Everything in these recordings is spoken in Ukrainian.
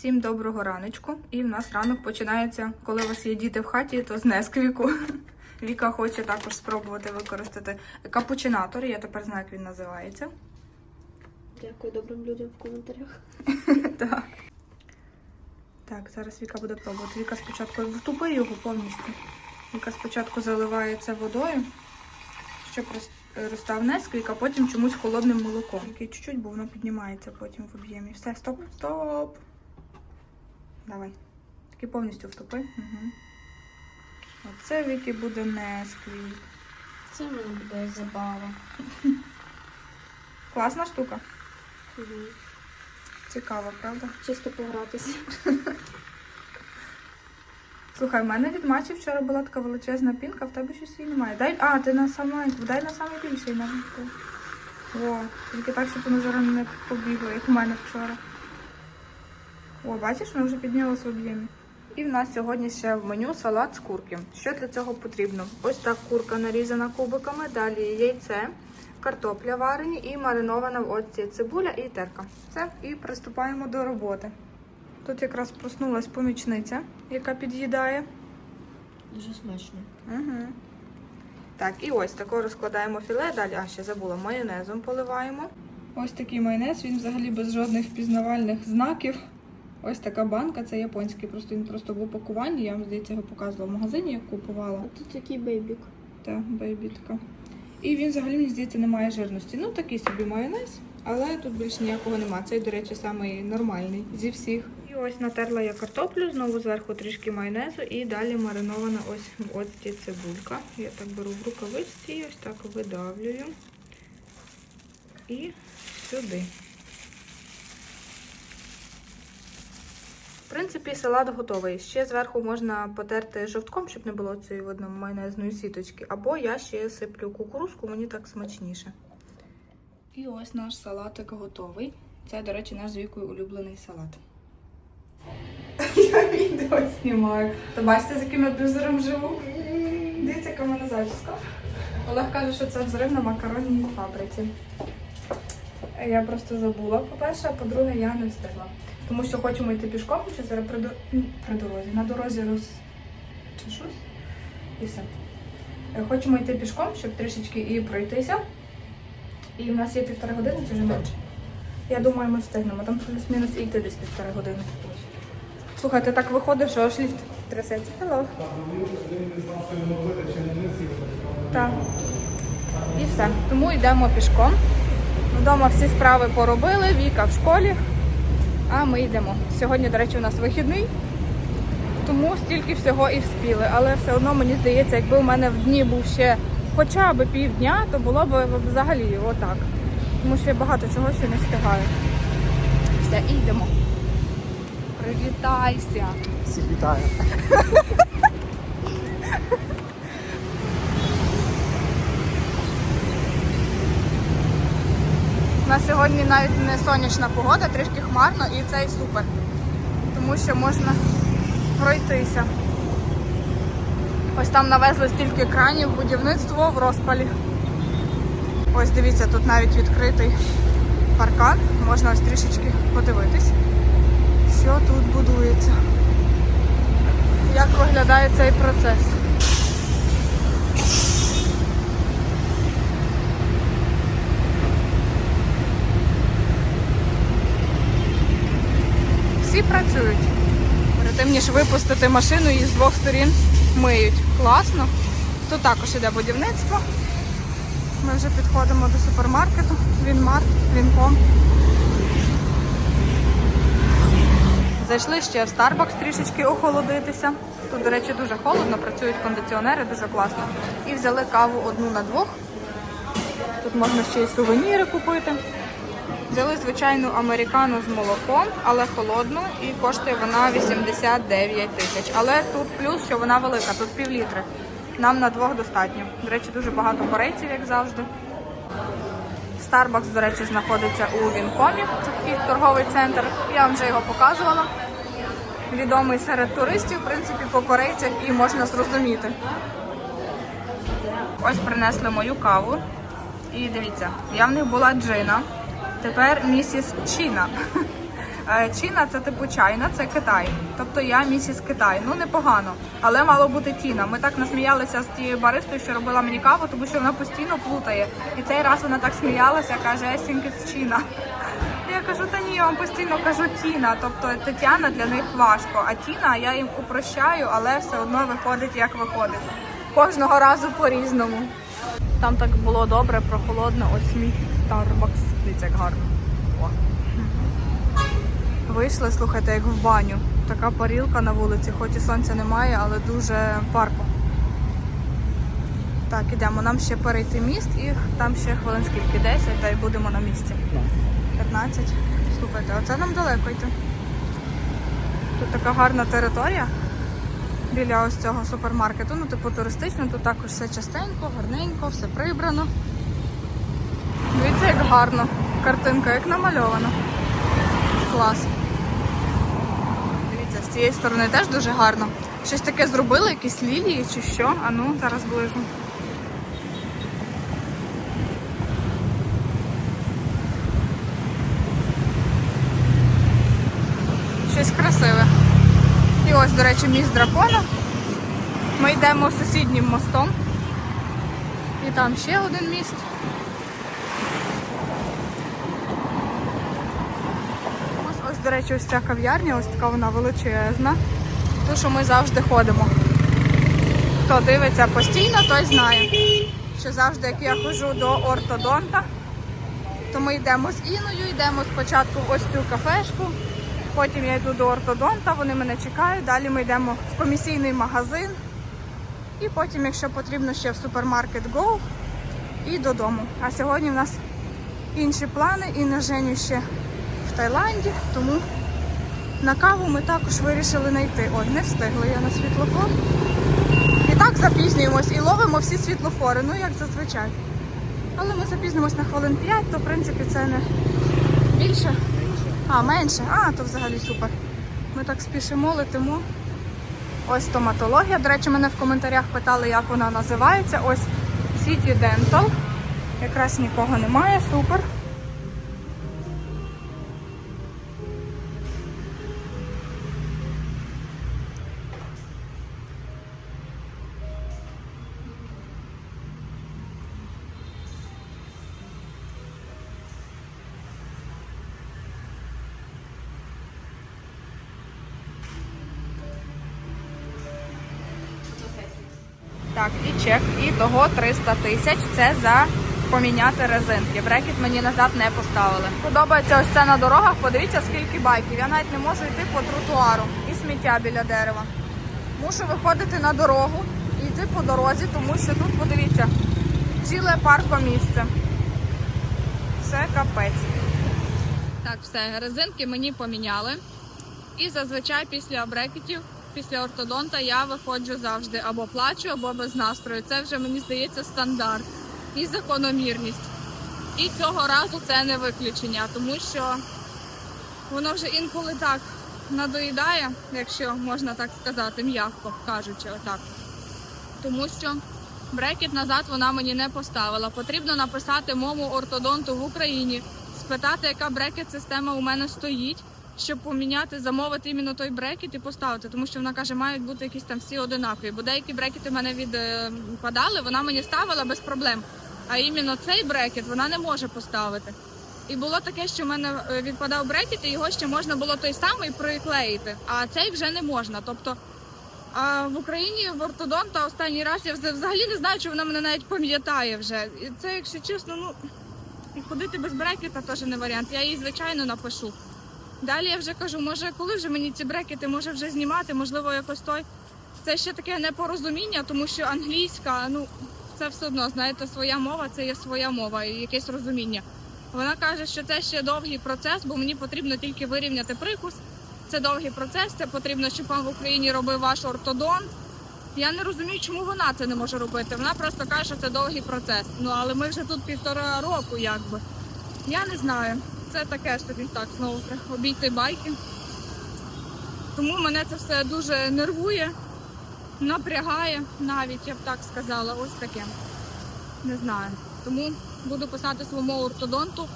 Всім доброго раночку. І в нас ранок починається, коли у вас є діти в хаті, то з Несквіку. Віка хоче також спробувати використати капучинатор. Я тепер знаю, як він називається. Дякую добрим людям в коментарях. Так. Так, зараз Віка буде пробувати. Віка спочатку втупи його повністю. Віка спочатку заливає це водою, щоб роз- розстав Несквік, а потім чомусь холодним молоком. Чуть-чуть, бо воно піднімається потім в об'ємі. Все, стоп, стоп. Давай. Таки повністю втопи. Угу. Оце Вікі буде Несквік. Це в мене буде забава. Класна штука. Угу. Цікава, правда? Чисто погратися. Слухай, в мене від матчів вчора була така величезна пінка, в тебе щось її немає. Дай, а, ти на саме, дай на саме більший навіть. О, тільки так, щоб воно зараз не побігло, як у мене вчора. О, бачиш, воно вже піднялося в об'ємі. І в нас сьогодні ще в меню салат з курки. Що для цього потрібно? Ось так курка нарізана кубиками, далі яйце, картопля варені і маринована в оці цибуля і терка. Все, і приступаємо до роботи. Тут якраз проснулась помічниця, яка під'їдає. Дуже смачно. Угу. Так, і ось тако розкладаємо філе. Далі, а ще забула, майонезом поливаємо. Ось такий майонез, він взагалі без жодних впізнавальних знаків. Ось така банка, це японський, просто він просто в упакуванні. Я вам здається його показувала в магазині, як купувала. Тут такий бейбік. Та бейбітка. І він взагалі, мені здається, не має жирності. Ну, такий собі майонез, але тут більш ніякого нема. Цей, до речі, самий нормальний зі всіх. І ось натерла я картоплю, знову зверху трішки майонезу і далі маринована ось в оцті цибулька. Я так беру в рукавичці і ось так видавлюю. І сюди. В принципі, салат готовий. Ще зверху можна потерти жовтком, щоб не було цієї видно майонезної сіточки. Або я ще сиплю кукурузку, мені так смачніше. І ось наш салатик готовий. Це, до речі, наш з вікою улюблений салат. Я відео знімаю. То бачите, з яким я блюзером живу? Дивіться, яка в мене зачіска. Олег каже, що це взрив на макаронній фабриці. Я просто забула, по-перше, а по-друге, я не встигла. Тому що хочемо йти пішком, чи зараз при, до- при дорозі. На дорозі роз... чешусь і все. Е, Хочемо йти пішком, щоб трішечки і пройтися. І в нас є півтори години, чи вже менше. Я думаю, ми встигнемо. Там плюс-мінус і йти десь півтори години. Слухайте, так виходить, що аж ліфт трясеться. Hello. Так. І все. Тому йдемо пішком. Вдома всі справи поробили, Віка в школі. А ми йдемо. Сьогодні, до речі, у нас вихідний, тому стільки всього і вспіли. Але все одно мені здається, якби у мене в дні був ще хоча б півдня, то було б взагалі отак. Тому що я багато чого ще не встигаю. Все, і йдемо. Привітайся! Всіх вітаю. Нас сьогодні навіть не сонячна погода, трішки хмарно і це і супер. Тому що можна пройтися. Ось там навезли стільки кранів, будівництво в розпалі. Ось дивіться, тут навіть відкритий паркан. Можна ось трішечки подивитись, що тут будується. Як виглядає цей процес. Всі працюють. Перед тим, ніж випустити машину, її з двох сторін миють. Класно. Тут також іде будівництво. Ми вже підходимо до супермаркету. Вінмарт, Вінком. Зайшли ще в Starbucks трішечки охолодитися. Тут, до речі, дуже холодно, працюють кондиціонери, дуже класно. І взяли каву одну на двох. Тут можна ще й сувеніри купити. Взяли звичайну американу з молоком, але холодну, і коштує вона 89 тисяч. Але тут плюс, що вона велика, тут пів літри. Нам на двох достатньо. До речі, дуже багато корейців, як завжди. Starbucks, до речі, знаходиться у Вінкомі. Це такий торговий центр. Я вам вже його показувала. Відомий серед туристів, в принципі, по корейцях і можна зрозуміти. Ось принесли мою каву. І дивіться, я в них була джина. Тепер місіс Чіна. Е, Чіна це типу чайна, це Китай. Тобто я місіс Китай. Ну непогано, але мало бути Тіна. Ми так насміялися з тією баристою, що робила мені каву, тому що вона постійно плутає. І цей раз вона так сміялася, каже, think Чіна. Я кажу, та ні, я вам постійно кажу Тіна. Тобто Тетяна для них важко, а Тіна я їм упрощаю, але все одно виходить як виходить. Кожного разу по-різному. Там так було добре, прохолодно. Ось мій Starbucks. Дивіться, як гарно. О. Вийшли, слухайте, як в баню. Така парілка на вулиці, хоч і сонця немає, але дуже парко. Так, ідемо. Нам ще перейти міст і там ще хвилин скільки? 10, та й будемо на місці. 15. Слухайте, оце нам далеко йти. Тут така гарна територія біля ось цього супермаркету. Ну, типу туристично, тут також все частенько, гарненько, все прибрано. Дивіться, як гарно. Картинка, як намальована. Клас. Дивіться, з цієї сторони теж дуже гарно. Щось таке зробили, якісь лілії чи що. А ну, зараз ближу. Щось красиве. І ось, до речі, міст дракона. Ми йдемо сусіднім мостом. І там ще один міст. Ось, ось, до речі, ось ця кав'ярня, ось така вона величезна. Ту, що ми завжди ходимо. Хто дивиться постійно, той знає, що завжди, як я ходжу до ортодонта, то ми йдемо з Іною, йдемо спочатку в ось цю кафешку, потім я йду до ортодонта, вони мене чекають, далі ми йдемо в комісійний магазин. І потім, якщо потрібно, ще в супермаркет Go і додому. А сьогодні в нас інші плани і на Женю ще в Таїланді, тому на каву ми також вирішили знайти. Ой, не встигли я на світлофор. І так запізнюємось і ловимо всі світлофори, ну як зазвичай. Але ми запізнимось на хвилин 5, то в принципі це не більше. А, менше. А, то взагалі супер. Ми так спішимо, летимо. Ось стоматологія. До речі, мене в коментарях питали, як вона називається. Ось City Dental. Якраз нікого немає, супер. Так, і чек, і того 300 тисяч. Це за поміняти резинки. Брекет мені назад не поставили. Подобається ось це на дорогах. Подивіться, скільки байків. Я навіть не можу йти по тротуару і сміття біля дерева. Мушу виходити на дорогу і йти по дорозі, тому що тут, подивіться, ціле паркомісце. Це капець. Так, все, резинки мені поміняли. І зазвичай після брекетів, після ортодонта я виходжу завжди або плачу, або без настрою. Це вже мені здається стандарт і закономірність. І цього разу це не виключення, тому що воно вже інколи так надоїдає, якщо можна так сказати, м'яко кажучи, отак. Тому що брекет назад вона мені не поставила. Потрібно написати моєму ортодонту в Україні, спитати, яка брекет-система у мене стоїть, щоб поміняти, замовити іменно той брекет і поставити. Тому що вона каже, мають бути якісь там всі одинакові. Бо деякі брекети мене відпадали, вона мені ставила без проблем. А іменно цей брекет вона не може поставити. І було таке, що в мене е, відпадав брекет, і його ще можна було той самий приклеїти, а цей вже не можна. Тобто а в Україні в ортодонта останній раз я вза- взагалі не знаю, чи вона мене навіть пам'ятає вже. І це, якщо чесно, ну і ходити без брекета теж не варіант. Я їй звичайно напишу. Далі я вже кажу, може, коли вже мені ці брекети може вже знімати, можливо, якось той. Це ще таке непорозуміння, тому що англійська, ну це все одно, знаєте, своя мова, це є своя мова і якесь розуміння. Вона каже, що це ще довгий процес, бо мені потрібно тільки вирівняти прикус. Це довгий процес, це потрібно, щоб вам в Україні робив ваш ортодонт. Я не розумію, чому вона це не може робити. Вона просто каже, що це довгий процес. Ну але ми вже тут півтора року, якби. Я не знаю. Це таке собі так знову обійти байки. Тому мене це все дуже нервує, напрягає навіть, я б так сказала, ось таке. Не знаю. Тому буду писати своєму ортодонту.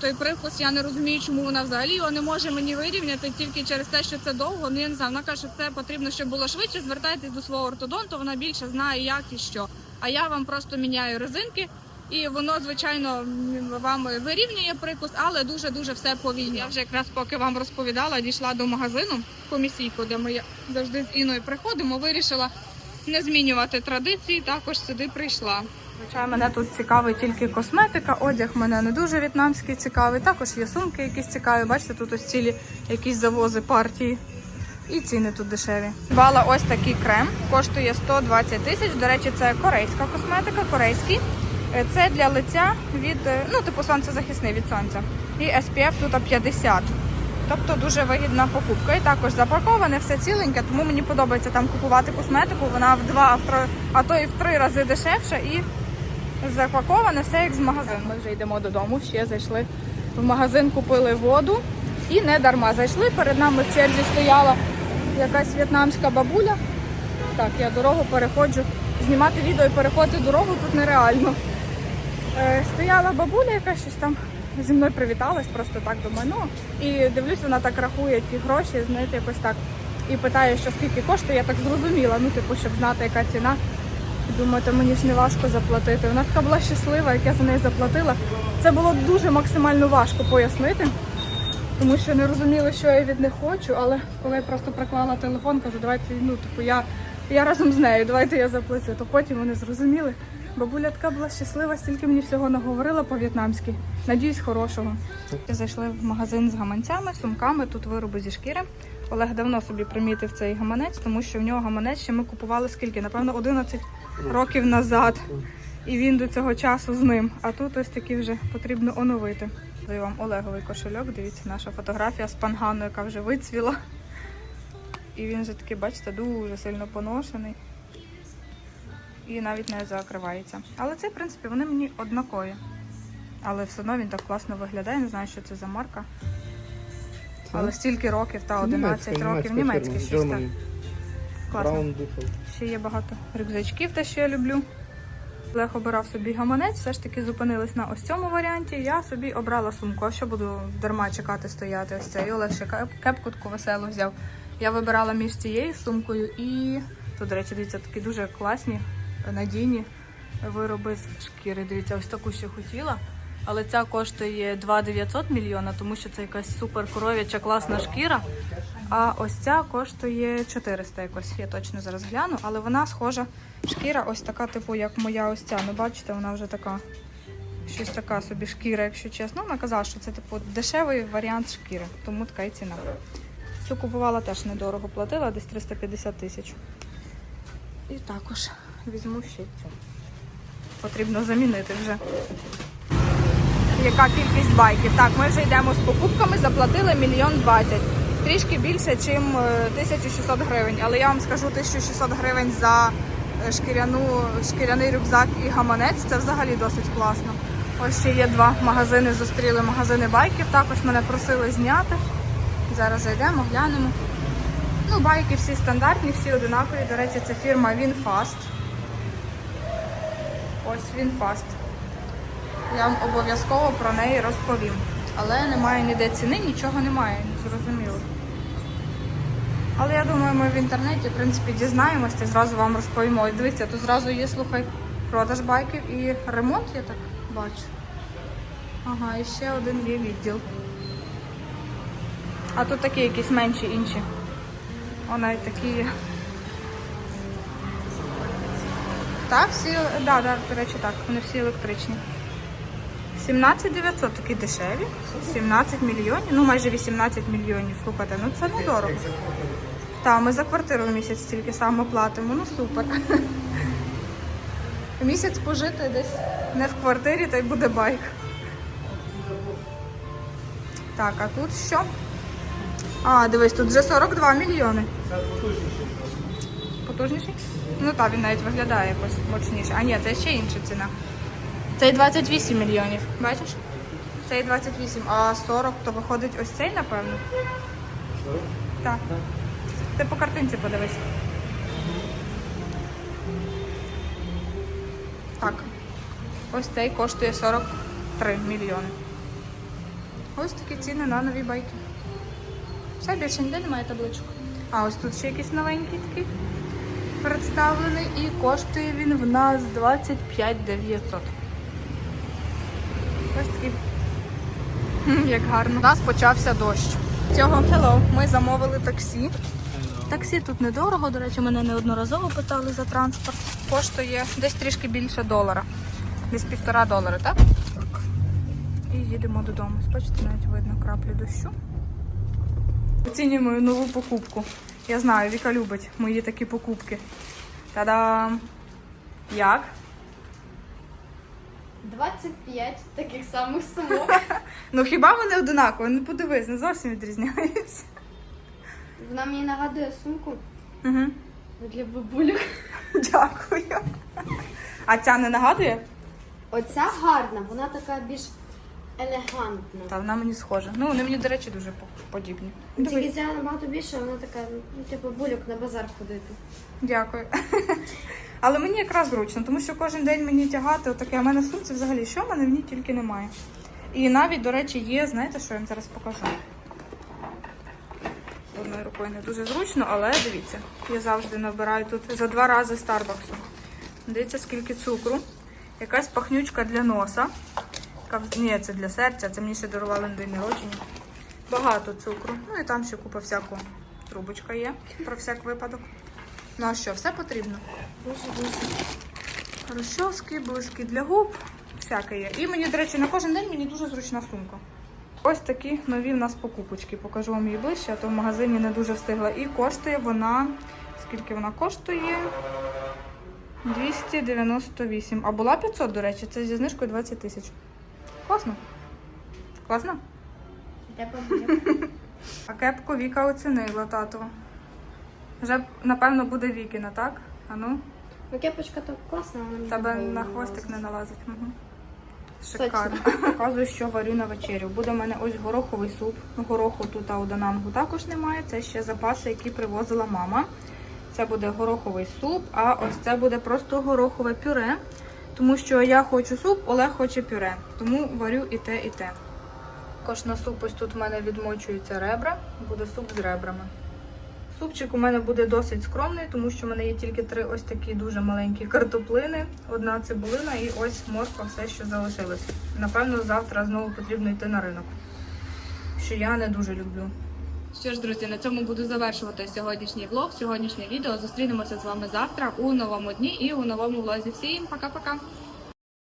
той прикус. Я не розумію, чому вона взагалі його не може мені вирівняти тільки через те, що це довго. Ну я не знаю. Вона каже, що це потрібно, щоб було швидше. Звертайтесь до свого ортодонту, вона більше знає, як і що. А я вам просто міняю резинки. І воно, звичайно, вам вирівнює прикус, але дуже дуже все повільно. Я вже якраз поки вам розповідала, дійшла до магазину комісійку, де ми завжди з Іною приходимо. Вирішила не змінювати традиції. Також сюди прийшла. Звичайно, мене тут цікавить тільки косметика, одяг мене не дуже в'єтнамський цікавий. Також є сумки якісь цікаві. Бачите, тут ось цілі якісь завози партії. І ціни тут дешеві. Бала ось такий крем, коштує 120 тисяч. До речі, це корейська косметика, корейський. Е, Це для лиця від, е, ну, типу сонцезахисний від сонця. І SPF тут 50. Тобто дуже вигідна покупка. І також запаковане, все ціленьке, тому мені подобається там купувати косметику. Вона в два, а то і в три рази дешевша і запаковане все як з магазину. Ми вже йдемо додому, ще зайшли в магазин, купили воду і не дарма зайшли. Перед нами в черзі стояла якась в'єтнамська бабуля. Так, я дорогу переходжу. Знімати відео і переходити дорогу тут нереально. Е, стояла бабуля, яка щось там зі мною привіталась, просто так думаю. Ну і дивлюсь, вона так рахує ті гроші, знаєте, якось так. І питає, що скільки коштує, я так зрозуміла, ну, типу, щоб знати, яка ціна. Думаю, то мені ж не важко заплатити. Вона така була щаслива, як я за неї заплатила. Це було дуже максимально важко пояснити, тому що не розуміли, що я від них хочу, але коли я просто приклала телефон, кажу, давайте, ну, типу, я, я разом з нею, давайте я заплачу. То потім вони зрозуміли. Бабуля така була щаслива, стільки мені всього наговорила по-в'єтнамськи. Надіюсь, хорошого. Зайшли в магазин з гаманцями, сумками, тут вироби зі шкіри. Олег давно собі примітив цей гаманець, тому що в нього гаманець ще ми купували скільки? Напевно, 11 років назад. І він до цього часу з ним. А тут ось такі вже потрібно оновити. Даю вам Олеговий кошельок. Дивіться, наша фотографія з пангану, яка вже вицвіла. І він вже такий, бачите, дуже сильно поношений. І навіть не закривається. Але це, в принципі, вони мені однакові. Але все одно він так класно виглядає. Не знаю, що це за марка. Але стільки років, та 11 років, німецький щось так. Класно. Ще є багато рюкзачків, те, що я люблю. Олег обирав собі гаманець, все ж таки зупинились на ось цьому варіанті. Я собі обрала сумку. А що буду дарма чекати стояти? Ось цей Олег ще кеп- кепку таку веселу взяв. Я вибирала між цією сумкою і тут, до речі, дивіться, такі дуже класні, надійні вироби з шкіри. Дивіться, ось таку ще хотіла. Але ця коштує 2,900 мільйона, тому що це якась супер коров'яча класна шкіра. А ось ця коштує 400 якось, я точно зараз гляну, але вона схожа. Шкіра ось така, типу, як моя ось ця. Ну, бачите, вона вже така. Щось така собі шкіра, якщо чесно. Вона казала, що це типу дешевий варіант шкіри, тому така і ціна. Цю купувала теж недорого, платила десь 350 тисяч. І також візьму ще цю. Потрібно замінити вже. Яка кількість байків? Так, ми вже йдемо з покупками, заплатили мільйон двадцять. Трішки більше, ніж 1600 гривень. Але я вам скажу 1600 гривень за е, шкіряну, шкіряний рюкзак і гаманець. Це взагалі досить класно. Ось ще є два магазини, зустріли магазини байків. Також мене просили зняти. Зараз зайдемо, глянемо. Ну, байки всі стандартні, всі одинакові. До речі, це фірма WinFast. Ось WinFast. Я вам обов'язково про неї розповім. Але немає ніде ціни, нічого немає, зрозуміло. Але я думаю, ми в інтернеті, в принципі, дізнаємося і зразу вам розповімо. Ось дивіться, тут зразу є, слухай, продаж байків і ремонт, я так бачу. Ага, і ще один є відділ. А тут такі якісь менші інші. О, навіть такі є. Так, всі, да, да, до речі, так, вони всі електричні. 17 900 такі дешеві. 17 мільйонів, ну майже 18 мільйонів. Слухайте, ну це недорого. Так, ми за квартиру в місяць стільки само платимо, ну супер. Місяць пожити десь не в квартирі, та й буде байк. Так, а тут що? А, дивись, тут вже 42 мільйони. Потужніший? Ну так, він навіть виглядає якось мощніше. А ні, це ще інша ціна. Цей 28 мільйонів, бачиш? Цей 28, а 40, то виходить ось цей, напевно. Так. Ти по картинці подивись. Так. Ось цей коштує 43 мільйони. Ось такі ціни на нові байки. Все, більше ніде немає табличок. А ось тут ще якийсь новенький такий представлений і коштує він в нас 25 900. Ось такий. Як гарно. У нас почався дощ. Цього Hello, ми замовили таксі. Таксі тут недорого, до речі, мене неодноразово питали за транспорт. Коштує десь трішки більше долара. Десь півтора долари, так? Так. І їдемо додому. Бачите, навіть видно краплі дощу. Оцінюємо мою нову покупку. Я знаю, Віка любить мої такі покупки. Та-дам! Як? 25 таких самих сумок. Ну хіба вони одинакові? Ну подивись, не зовсім відрізняються. Вона мені нагадує сумку Угу. для бабулюк. Дякую. А ця не нагадує? Оця гарна, вона така більш елегантна. Та вона мені схожа. Ну, вони мені, до речі, дуже по- подібні. Тільки Дивись. ця набагато більше, вона така, ну, типу, бабулюк на базар ходити. Дякую. Але мені якраз зручно, тому що кожен день мені тягати отаке. А в мене в сумці взагалі що в мене в ній тільки немає. І навіть, до речі, є, знаєте, що я вам зараз покажу. Одною рукою не дуже зручно, але дивіться, я завжди набираю тут за два рази Старбаксу. Дивіться, скільки цукру. Якась пахнючка для носа. Ні, це для серця, це мені ще дарували на день народження. Багато цукру. Ну і там ще купа всякого. Трубочка є про всяк випадок. Ну а що, все потрібно? Дуже дуже. Розчоски, блиски для губ, всяке є. І мені, до речі, на кожен день мені дуже зручна сумка. Ось такі нові в нас покупочки. Покажу вам її ближче, а то в магазині не дуже встигла. І коштує вона. Скільки вона коштує? 298. А була 500, до речі, це зі знижкою 20 тисяч. Класно? Класно? А кепку Віка оцінила тату. Вже, напевно, буде Вікіна, так? А ну? Ну, кепочка то класна, вона мені Тебе на хвостик не налазить. Угу. Шикарно. Показую, що варю на вечерю. Буде в мене ось гороховий суп. Гороху тут а у Данангу також немає. Це ще запаси, які привозила мама. Це буде гороховий суп, а ось це буде просто горохове пюре. Тому що я хочу суп, Олег хоче пюре. Тому варю і те, і те. Також на суп ось тут в мене відмочуються ребра. Буде суп з ребрами. Супчик у мене буде досить скромний, тому що в мене є тільки три ось такі дуже маленькі картоплини, одна цибулина і ось морква, все, що залишилось. Напевно, завтра знову потрібно йти на ринок, що я не дуже люблю. Що ж, друзі, на цьому буду завершувати сьогоднішній влог, сьогоднішнє відео. Зустрінемося з вами завтра у новому дні і у новому влозі. Всім пока-пока!